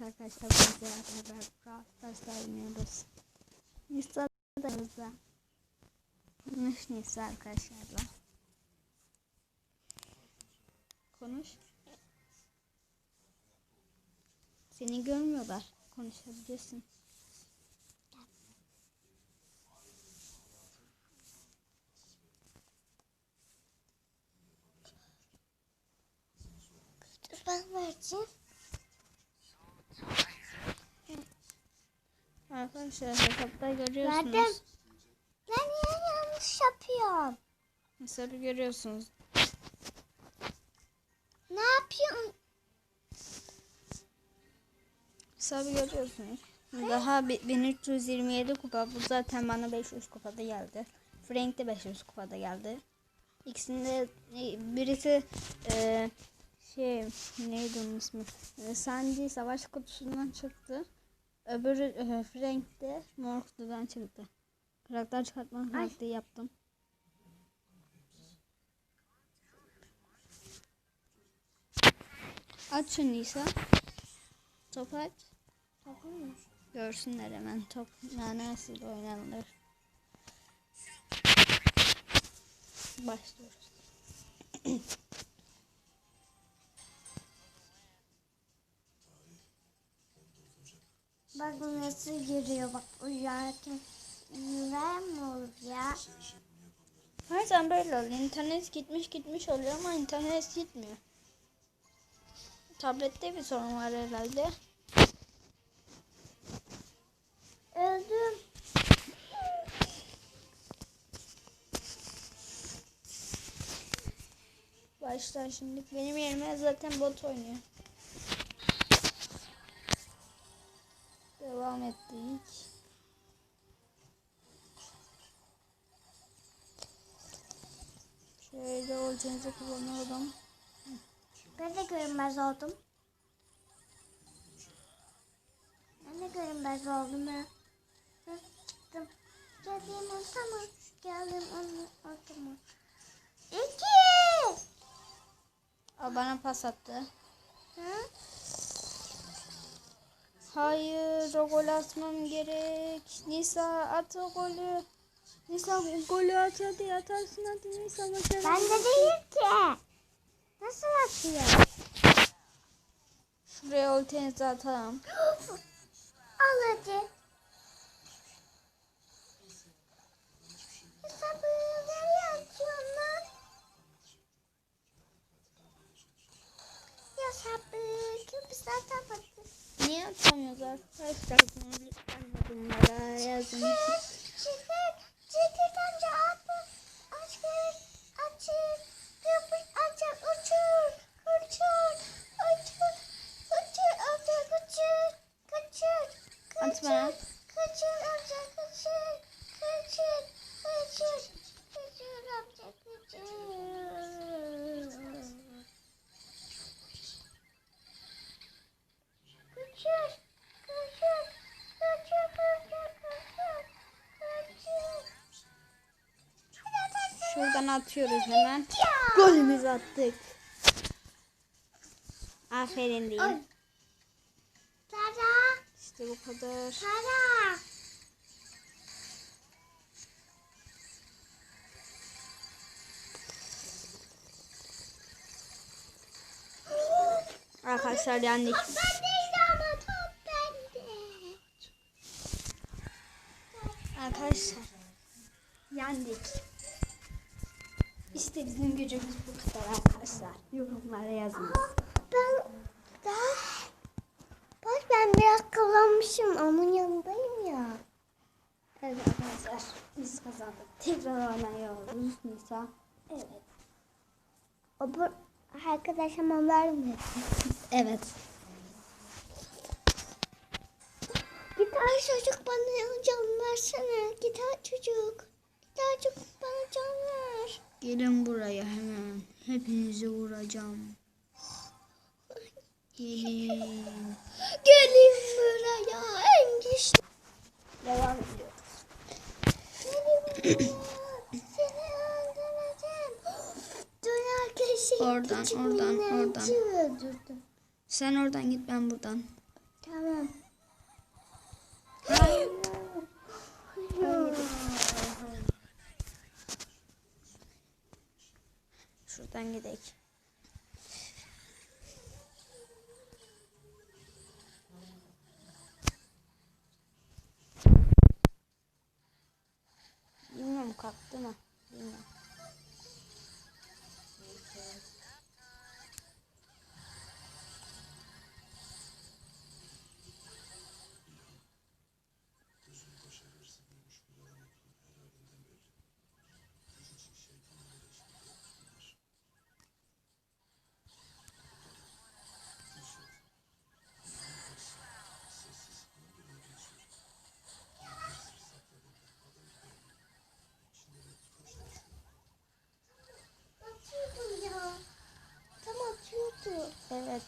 Evet arkadaşlar biz beraber Brawl oynuyoruz. Nisa da. Konuş Nisa arkadaşlarla. Konuş. Seni görmüyorlar. Konuşabilirsin. Ben vereceğim. Arkadaşlar hesapta görüyorsunuz. Ben niye yanlış yapıyorum? Hesabı görüyorsunuz. Ne yapıyorsun? Hesabı görüyorsunuz. Daha bi- 1327 kupa. Bu zaten bana 500 kupada geldi. Frank de 500 kupada geldi. İkisinde e, birisi e, şey neydi onun ismi? E, Sandy savaş kutusundan çıktı. Öbürü e, Frank de mor kutudan çıktı. Karakter çıkartma karakteri yaptım. Aç şunu Nisa. Top aç. Görsünler hemen top nasıl oynanılır. Başlıyoruz. nasıl yürüyor bak uyarken. Yürüyer mi olur ya? Her zaman böyle oluyor. İnternet gitmiş gitmiş oluyor ama internet gitmiyor. Tablette bir sorun var herhalde. Öldüm. Başlar şimdi. Benim yerime zaten bot oynuyor. Devam ettik. Şöyle olacağınızı kullanıyorum. Ben de görünmez oldum. Ben de görünmez oldum. Hı, Çıktım. Geldim ortama. Geldim onu ortama. İki. Aa, bana pas attı. Hı? Hayır, o gol atmam gerek. Nisa at o golü. Nisa golü at hadi atarsın hadi Nisa başarılı. Ben de değil ki. Nasıl atıyor? Şuraya ultinizi atalım. Al hadi. Sabır. Zaten bakın. Niye atamıyoruz arkadaşlar? Bunu lütfen yorumlara yazın. Çiçek, çiçek amca atma. Aç gel, açın. Köpük açın, uçur, uçur, uçur, uçur amca, kaçır, kaçır, bana. kaçır amca, kaçır, kaçır, Şuradan atıyoruz hemen. Golümüzü attık. Aferin diyeyim. Tara, İşte bu kadar. Tara. Arkadaşlar yendik. Top bendeydi ama top bende. Arkadaşlar yendik. İşte bizim gücümüz bu kadar arkadaşlar. Yorumlara yazın. Ben daha bak ben biraz kazanmışım onun yanındayım ya. Evet arkadaşlar biz kazandık. Tekrar oynuyoruz Nisa. Evet. O bu arkadaşım onlar mı? Evet. Gitar çocuk bana can versene. Gitar çocuk. Gitar çocuk bana can. Gelin buraya hemen. Hepinizi vuracağım. Gelin. Gelin buraya en güçlü. Devam ediyoruz. Gelin Seni öldüreceğim. Oradan oradan oradan. Sen oradan git ben buradan. Tamam. Hayır. Hayır. Hayır. Şuradan gidelim. Bilmiyorum kalktı mı?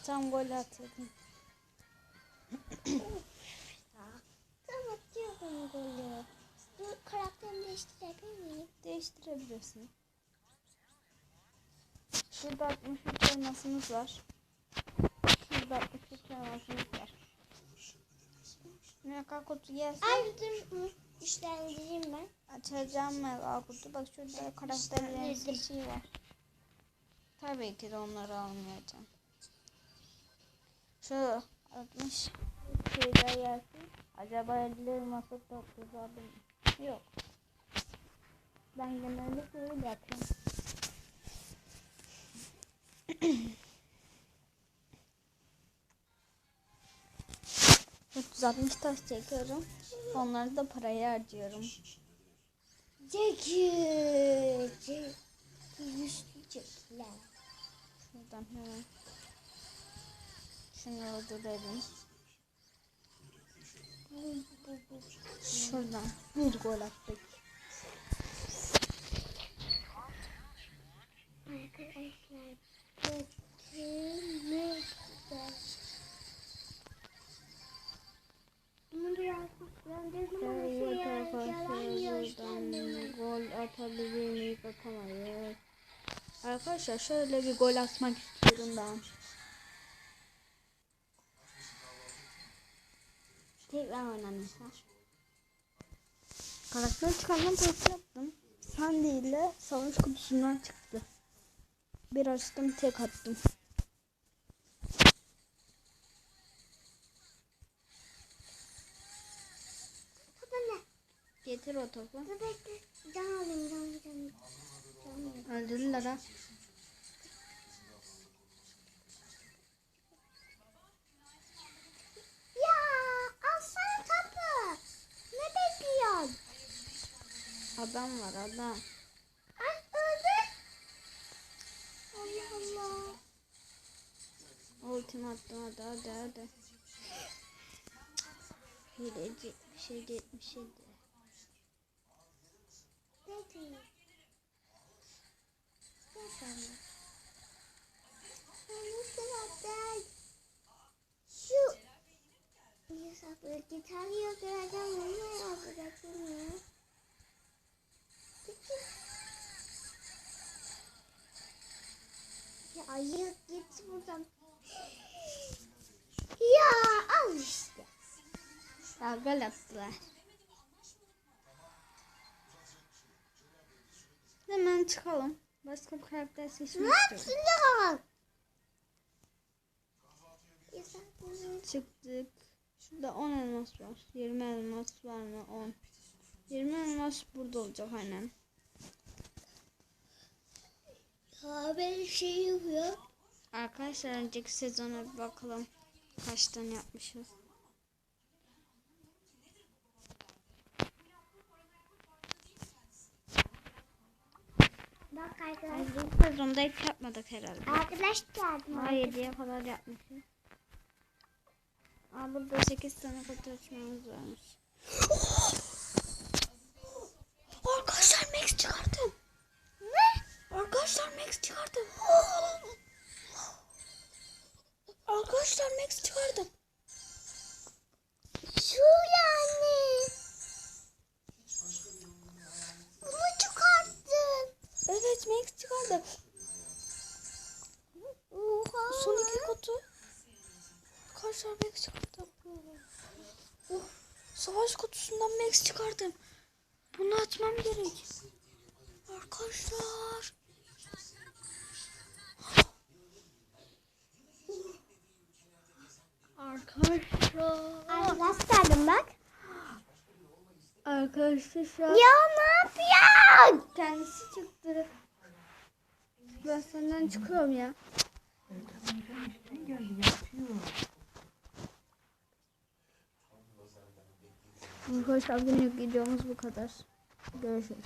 Tam gol atıyordum. Tam atıyordum golü. Dur karakterimi değiştirebilir miyim? Değiştirebilirsin. Şurada 63 elmasımız var. Şurada 63 elmasımız var. Mega kutu gelsin. Ay dur hı, güçlendireyim ben. Açacağım mega kutu. Bak şurada karakterlerin şey var. Tabii ki de onları almayacağım. Şu 60 şeyler gelsin. Acaba 50 elması toplayacağım mı? Yok. Ben genellikle öyle yapıyorum. ...360 taş çekiyorum. Onları da paraya harcıyorum. Çekil. Çekil. Güçlü çekil. Şuradan hemen. Şunu öldürelim. Şuradan bir gol attık. Arkadaşlar bakın ne güzel. Bunu biraz Evet yalan. Arkadaşlar şöyle bir gol atmak istiyorum ben. Tekrar oynanırsa. Karakter çıkarma testi yaptım. Sandy ile savaş kutusundan çıktı. Bir açtım tek attım. Getir o topu. Dur bekle. Can alayım can can. Can alayım. Öldürdüler ha. Ya alsana topu. Ne bekliyorsun? Adam var adam. Ay öldü. Allah Allah. Ultim attım hadi hadi hadi. Hileci bir şey bir şey Ayı git buradan. Ya al işte. Ya gol attılar. Hemen çıkalım. Başka bir karakter seçmek Ne istiyorum. Yasaklı. Çıktık. Şurada 10 elmas var. 20 elmas var mı? 10. 20 elmas burada olacak aynen. Haber şey yapıyor. Arkadaşlar önceki sezona bir bakalım. Kaç tane yapmışız. Bak arkadaşlar. bu sezonda hiç yapmadık herhalde. Arkadaş geldi. Daha 7'ye kadar yapmışız. Aa, burada 8 tane kutu açmamız varmış. Arkadaşlar Max çıkardım. Ne? Arkadaşlar Max çıkardım. Arkadaşlar Max çıkardım. Şu yani. Bunu çıkarttın. Evet Max çıkardım. Oha. Son iki kutu. Arkadaşlar Max çıkardım. Oh, savaş kutusundan Max çıkardım. Bunu atmam gerek. Arkadaşlar. Arkadaşlar. Nasıl bak. Arkadaşlar şu an... Ya ne yapıyorsun? Kendisi çıktı. Ben senden çıkıyorum ya. Arkadaşlar bugünlük videomuz bu kadar. Görüşürüz.